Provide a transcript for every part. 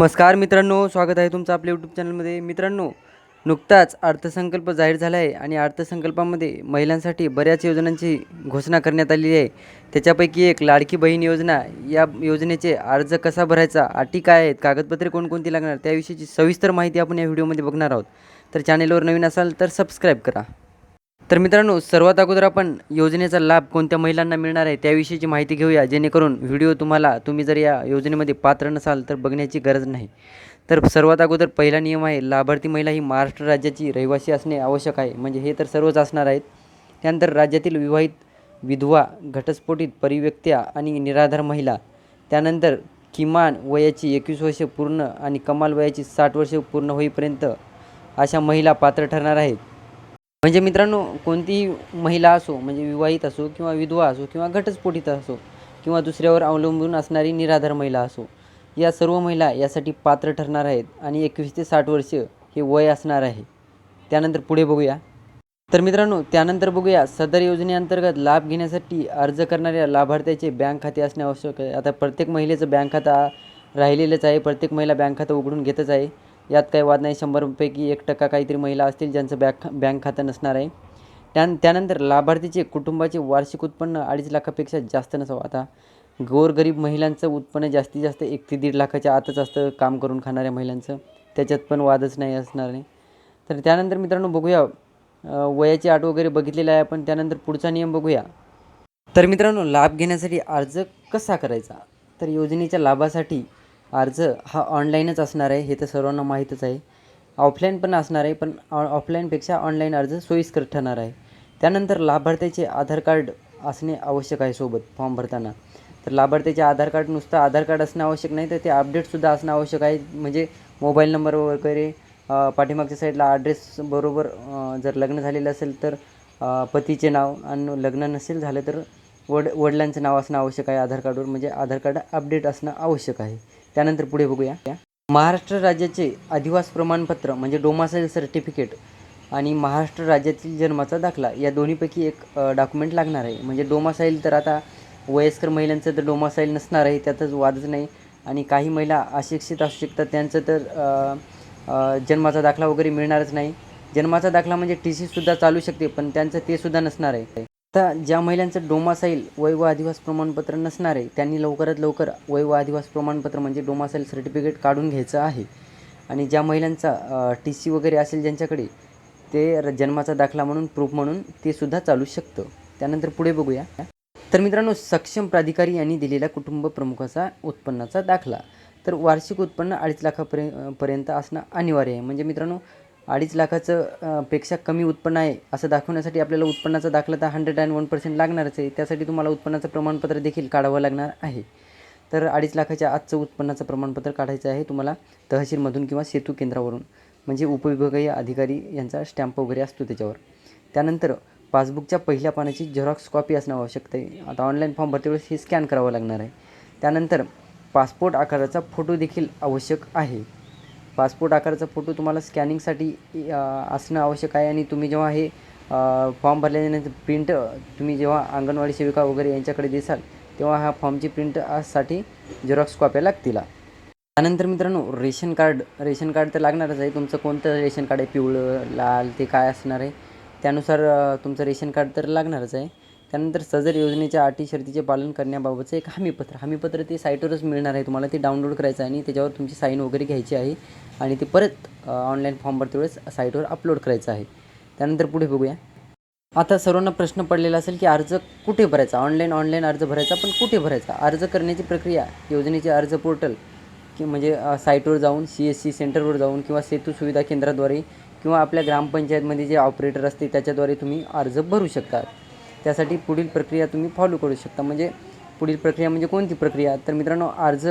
नमस्कार मित्रांनो स्वागत आहे तुमचं आपल्या यूट्यूब चॅनलमध्ये मित्रांनो नुकताच अर्थसंकल्प जाहीर झाला आहे आणि अर्थसंकल्पामध्ये महिलांसाठी बऱ्याच योजनांची घोषणा करण्यात आलेली आहे. त्याच्यापैकी एक लाडकी बहीण योजना या योजनेचे अर्ज कसा भरायचा अटी काय आहेत कागदपत्रे कोणकोणती लागणार त्याविषयीची सविस्तर माहिती आपण या व्हिडिओमध्ये बघणार आहोत. तर चॅनेलवर नवीन असाल तर सबस्क्राईब करा. तर मित्रांनो सर्वात अगोदर आपण योजनेचा लाभ कोणत्या महिलांना मिळणार आहे त्याविषयीची माहिती घेऊया. जेणेकरून व्हिडिओ तुम्हाला तुम्ही जर या योजनेमध्ये पात्र नसाल तर बघण्याची गरज नाही. तर सर्वात अगोदर पहिला नियम आहे लाभार्थी महिला ही महाराष्ट्र राज्याची रहिवासी असणे आवश्यक आहे. म्हणजे हे तर सर्वच असणार आहेत. त्यानंतर राज्यातील विवाहित विधवा घटस्फोटित परिव्यक्त्या आणि निराधार महिला त्यानंतर किमान वयाची एकवीस वर्षे पूर्ण आणि कमाल वयाची साठ वर्षे पूर्ण होईपर्यंत अशा महिला पात्र ठरणार आहेत. म्हणजे मित्रांनो कोणतीही महिला असो म्हणजे विवाहित असो किंवा विधवा असो किंवा घटस्फोटित असो किंवा दुसऱ्यावर अवलंबून असणारी निराधार महिला असो या सर्व महिला यासाठी पात्र ठरणार आहेत आणि एकवीस ते साठ वर्ष हे वय असणार आहे. त्यानंतर पुढे बघूया. तर मित्रांनो त्यानंतर बघूया. सदर योजनेअंतर्गत लाभ घेण्यासाठी अर्ज करणाऱ्या लाभार्थ्याचे बँक खाते असणे आवश्यक आहे. आता प्रत्येक महिलेचं बँक खाता राहिलेलंच आहे प्रत्येक महिला बँक खातं उघडून घेतच आहे. यात काही वाद नाही. शंभरपैकी एक टक्का काहीतरी महिला असतील ज्यांचं बँक बँक खातं नसणार आहे. त्यान त्यानंतर लाभार्थीचे कुटुंबाचे वार्षिक उत्पन्न अडीच लाखापेक्षा जास्त नसावं. आता गोरगरीब महिलांचं उत्पन्न जास्तीत जास्त एक ते दीड लाखाच्या आतच असतं काम करून खाणाऱ्या महिलांचं. त्याच्यात पण वादच नाही असणार नाही तर त्यानंतर मित्रांनो बघूया. वयाची आट वगैरे बघितलेली आहे आपण. त्यानंतर पुढचा नियम बघूया. तर मित्रांनो लाभ घेण्यासाठी अर्ज कसा करायचा? तर योजनेच्या लाभासाठी अर्ज हा ऑनलाईनच असणार आहे हे तर सर्वांना माहीतच आहे. ऑफलाईन पण असणार आहे पण ऑ ऑफलाईनपेक्षा ऑनलाईन अर्ज सोयीस्कर ठरणार आहे. त्यानंतर लाभार्थ्याचे आधार कार्ड असणे आवश्यक आहे सोबत फॉर्म भरताना. तर लाभार्थ्याचे आधार कार्ड नुसतं आधार कार्ड असणं आवश्यक नाही तर ते अपडेटसुद्धा असणं आवश्यक आहे. म्हणजे मोबाईल नंबर वगैरे पाठीमागच्या साईडला ॲड्रेस बरोबर जर लग्न झालेलं असेल तर पतीचे नाव आणि लग्न नसेल झालं तर वड वडिलांचं नाव असणं आवश्यक आहे आधार कार्डवर म्हणजे आधार कार्ड अपडेट असणं आवश्यक आहे. त्यानंतर पुढे बघूया. महाराष्ट्र राज्याचे अधिवास प्रमाणपत्र म्हणजे डोमासाईल सर्टिफिकेट आणि महाराष्ट्र राज्यातील जन्माचा दाखला या दोन्हीपैकी एक डॉक्युमेंट लागणार आहे. म्हणजे डोमासाईल तर आता वयस्कर महिलांचं तर डोमासाईल नसणार आहे त्यातच वादच नाही. आणि काही महिला अशिक्षित असू शकतात त्यांचं तर जन्माचा दाखला वगैरे मिळणारच नाही. जन्माचा दाखला म्हणजे टी सीसुद्धा चालू शकते पण त्यांचं ते सुद्धा नसणार आहे. आता ज्या महिलांचं डोमासाईल वय व अधिवास प्रमाणपत्र नसणार आहे त्यांनी लवकरात लवकर वय व अधिवास प्रमाणपत्र म्हणजे डोमासाईल सर्टिफिकेट काढून घ्यायचं आहे. आणि ज्या महिलांचा टी सी वगैरे असेल ज्यांच्याकडे ते जन्माचा दाखला म्हणून प्रूफ म्हणून ते सुद्धा चालू शकतं. त्यानंतर पुढे बघूया. तर मित्रांनो सक्षम प्राधिकारी यांनी दिलेला कुटुंब प्रमुखाचा उत्पन्नाचा दाखला. तर वार्षिक उत्पन्न अडीच लाखापर्यंत पर्यंत असणं अनिवार्य आहे. म्हणजे मित्रांनो अडीच लाखाचं पेक्षा कमी उत्पन्न आहे असं दाखवण्यासाठी आपल्याला उत्पन्नाचा दाखला तर हंड्रेड अँड वन पर्सेंट लागणारच आहे. त्यासाठी तुम्हाला उत्पन्नाचं प्रमाणपत्र देखील काढावं लागणार आहे. तर अडीच लाखाच्या आजचं उत्पन्नाचं प्रमाणपत्र काढायचं आहे तुम्हाला तहसीलमधून किंवा सेतू केंद्रावरून. म्हणजे उपविभागीय अधिकारी यांचा स्टॅम्प वगैरे असतो त्याच्यावर. त्यानंतर पासबुकच्या पहिल्या पानाची झेरॉक्स कॉपी असणं आवश्यक आहे आता ऑनलाईन फॉर्म भरते वेळेस हे स्कॅन करावं लागणार आहे. त्यानंतर पासपोर्ट आकाराचा फोटो देखील आवश्यक आहे. पासपोर्ट आकाराचा फोटो तुम्हाला स्कॅनिंगसाठी असणं आवश्यक आहे आणि तुम्ही जेव्हा हे फॉर्म भरल्यानंतर प्रिंट तुम्ही जेव्हा अंगणवाडी सेविका वगैरे यांच्याकडे देसाल तेव्हा हा फॉर्मची प्रिंटसाठी झेरॉक्स कॉप्या लागतील. त्यानंतर मित्रांनो रेशन कार्ड रेशन कार्ड तर लागणारच आहे. तुमचं कोणतं रेशन कार्ड आहे? पिवळं लाल ते काय असणार आहे? त्यानुसार तुमचं रेशन कार्ड तर लागणारच आहे. त्यानंतर सदर योजनेच्या अटी शर्तीचे पालन करण्याबाबतचं एक हमीपत्र. हमीपत्र ते साईटवरच मिळणार आहे. तुम्हाला ते डाउनलोड करायचं आहे आणि त्याच्यावर तुमची साईन वगैरे घ्यायची आहे आणि ते परत ऑनलाईन फॉर्म भरते वेळेस साईटवर अपलोड करायचं आहे. त्यानंतर पुढे बघूया. आता सर्वांना प्रश्न पडलेला असेल की अर्ज कुठे भरायचा? ऑनलाईन ऑनलाईन अर्ज भरायचा पण कुठे भरायचा? अर्ज करण्याची प्रक्रिया योजनेचे अर्ज पोर्टल की म्हणजे साईटवर जाऊन सी एस सी सेंटरवर जाऊन किंवा सेतू सुविधा केंद्राद्वारे किंवा आपल्या ग्रामपंचायतमध्ये जे ऑपरेटर असते त्याच्याद्वारे तुम्ही अर्ज भरू शकता. त्यासाठी पुढील प्रक्रिया तुम्ही फॉलो करू शकता. म्हणजे पुढील प्रक्रिया म्हणजे कोणती प्रक्रिया? तर मित्रांनो अर्ज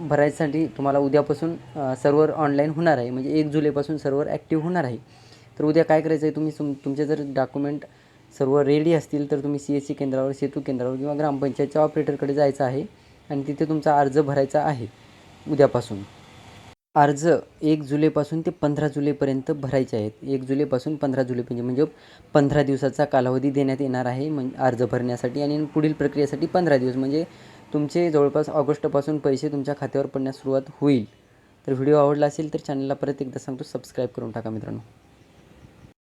भरायसाठी तुम्हाला उद्यापासून सर्वर ऑनलाईन होणार आहे. म्हणजे एक जुलैपासून सर्व्हर ॲक्टिव्ह होणार आहे. तर उद्या काय करायचं आहे तुम्ही? तुम तुमचे जर डॉक्युमेंट सर्व रेडी असतील तर तुम्ही सी एस सी केंद्रावर सेतू केंद्रावर किंवा ग्रामपंचायतच्या ऑपरेटरकडे जायचं आहे आणि तिथे तुमचा अर्ज भरायचा आहे उद्यापासून. अर्ज एक जुलैपासून ते पंधरा जुलैपर्यंत भरायचे आहेत. एक जुलैपासून पंधरा जुलैपर्यंत म्हणजे-, म्हणजे पंधरा दिवसाचा कालावधी देण्यात येणार आहे म्हण अर्ज भरण्यासाठी आणि पुढील प्रक्रियेसाठी पंधरा दिवस. म्हणजे तुमचे जवळपास ऑगस्टपासून पैसे तुमच्या खात्यावर पडण्यास सुरुवात होईल. तर व्हिडिओ आवडला असेल तर चॅनलला परत एकदा सांगतो सबस्क्राईब करून टाका मित्रांनो.